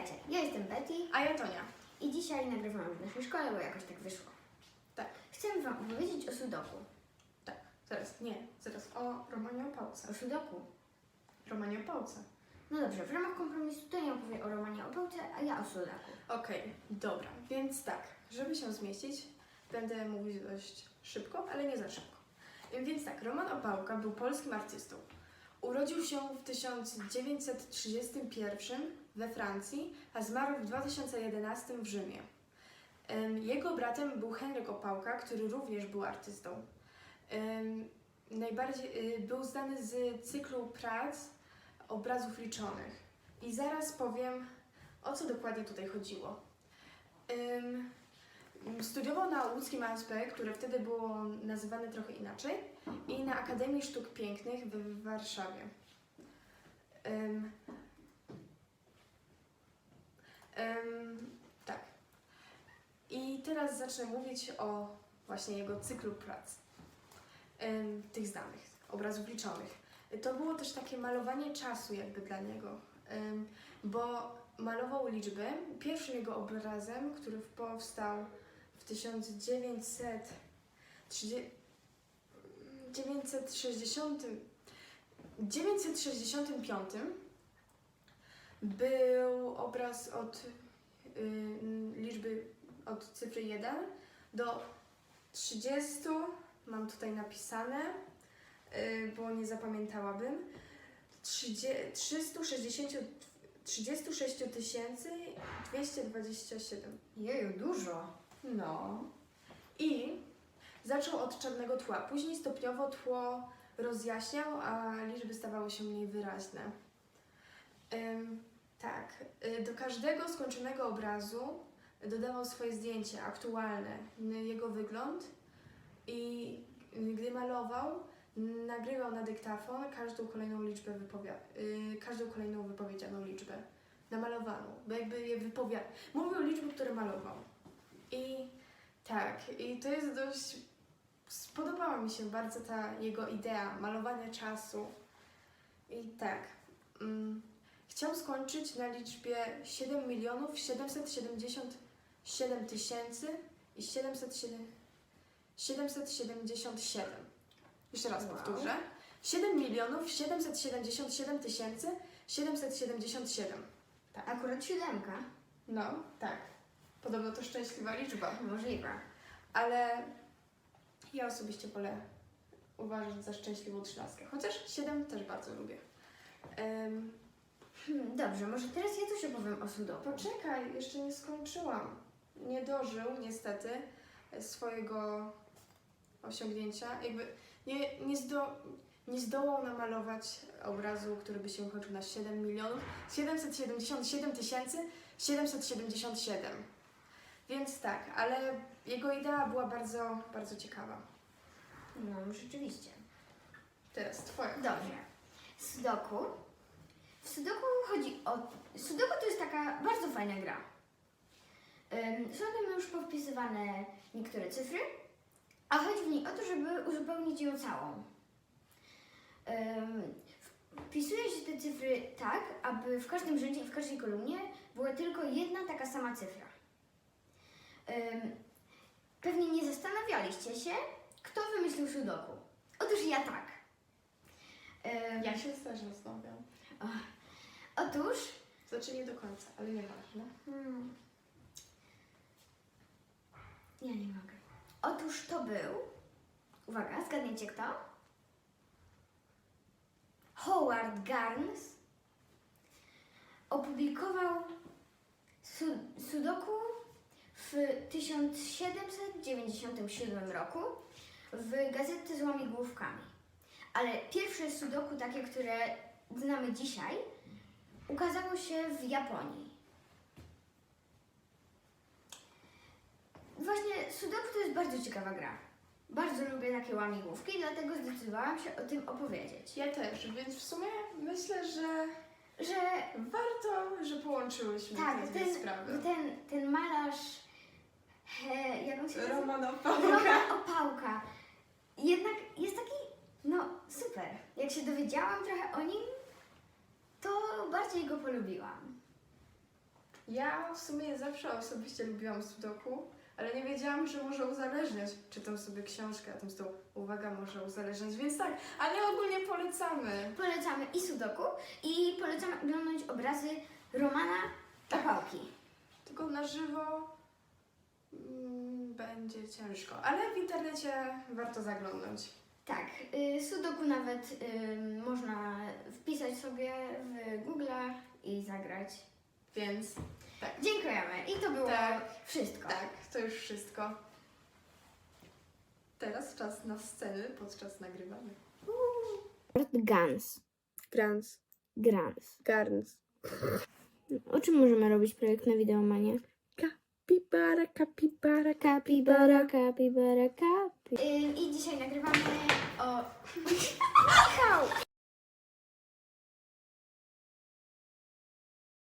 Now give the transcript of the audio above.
Witajcie, ja jestem Betty A ja Tonia. i dzisiaj nagrywamy w naszej szkole, bo jakoś tak wyszło. Tak, Chcemy Wam opowiedzieć o Sudoku. tak. Zaraz, nie. Zaraz o Romanie Opałce. O Sudoku. Romanie Opałce. No dobrze, w ramach kompromisu Tonia opowie o Romanie Opałce, a ja o Sudoku. Okej, dobra. Więc tak, żeby się zmieścić, będę mówić dość szybko, ale nie za szybko. Więc tak, Roman Opałka był polskim artystą. Urodził się w 1931 we Francji, a zmarł w 2011 w Rzymie. Jego bratem był Henryk Opałka, który również był artystą. Najbardziej y, był znany z cyklu prac obrazów liczonych. I zaraz powiem, o co dokładnie tutaj chodziło. Studiował na łódzkim ASP, które wtedy było nazywane trochę inaczej, i na Akademii Sztuk Pięknych w Warszawie. Ym, ym, tak. I teraz zacznę mówić o właśnie jego cyklu prac, ym, tych znanych, obrazów liczonych. To było też takie malowanie czasu jakby dla niego, ym, bo malował liczby. Pierwszym jego obrazem, który powstał w 1930, 960, 965 był obraz od y, liczby od cyfry 1 do 30, mam tutaj napisane, y, bo nie zapamiętałabym, 30, 360, 36 227. Jeju, dużo. No. I zaczął od czarnego tła. Później stopniowo tło rozjaśniał, a liczby stawały się mniej wyraźne. Ym, tak. Y, Do każdego skończonego obrazu dodawał swoje zdjęcie aktualne, jego wygląd i gdy malował, nagrywał na dyktafon każdą kolejną liczbę wypowi- y, każdą kolejną wypowiedzianą liczbę namalowaną, bo jakby je wypowiadał. Mówił liczby, które malował. I tak, i to jest dość. Spodobała mi się bardzo ta jego idea malowania czasu. I tak. Mm, chciał skończyć na liczbie 7 milionów 777 tysięcy i 707, 777. Jeszcze raz Wow. powtórzę. 7 milionów 777 tysięcy 777. Akurat siódemka. No, tak. Podobno to szczęśliwa liczba. Możliwe. Ale ja osobiście wolę uważać za szczęśliwą trzynastkę. Chociaż 7 też bardzo lubię. Em, Hmm, dobrze, może teraz ja coś opowiem o Sudoku. poczekaj, jeszcze nie skończyłam. Nie dożył niestety swojego osiągnięcia. Jakby nie, nie, zdo, nie zdołał namalować obrazu, który by się kończył na 7 milionów 777 tysięcy 777. Więc tak, ale jego idea była bardzo, bardzo ciekawa. No, rzeczywiście. Teraz twoja. Dobrze. Sudoku. W Sudoku chodzi o... Sudoku to jest taka bardzo fajna gra. Ym, Są tam już powpisywane niektóre cyfry, a chodzi w niej o to, żeby uzupełnić ją całą. Ym, Wpisuje się te cyfry tak, aby w każdym rzędzie i w każdej kolumnie była tylko jedna taka sama cyfra. Pewnie nie zastanawialiście się, kto wymyślił Sudoku. Otóż ja tak. Ja się też zastanawiam. Otóż, Znaczy nie do końca, ale nieważne. hmm, ja nie mogę. Otóż to był, uwaga, zgadniecie kto? Howard Garns opublikował su- Sudoku w 1797 roku w gazecie z łamigłówkami. Ale pierwsze Sudoku, takie, które znamy dzisiaj, ukazało się w Japonii. Właśnie Sudoku to jest bardzo ciekawa gra. Bardzo lubię takie łamigłówki, dlatego zdecydowałam się o tym opowiedzieć. Ja też, więc w sumie myślę, że Że warto, że połączyłyśmy tak, te dwie ten, sprawy. ten, ten malarz, he, jak on się nazywa? Roman Roman Opałka. Opałka. Jednak jest taki, no super. Jak się dowiedziałam trochę o nim, to bardziej go polubiłam. Ja w sumie zawsze osobiście lubiłam sudoku, ale nie wiedziałam, że może uzależniać. Czytam sobie książkę, a tam z tą uwaga może uzależniać, więc tak, ale ogólnie polecamy. Polecamy i Sudoku, i polecamy oglądać obrazy Romana Tapałki. Tylko na żywo będzie ciężko, ale w internecie warto zaglądnąć. Tak, y, Sudoku nawet y, można wpisać sobie w Google i zagrać. Więc Dziękujemy. I to było Tak. wszystko. tak, to już wszystko. Teraz czas na sceny podczas nagrywania. Guns. Grans, Grans. garns. O czym możemy robić projekt na Wideomanie? Kapibara, kapibara, Kapibara, kapibara, kapi. I dzisiaj nagrywamy o... Michał!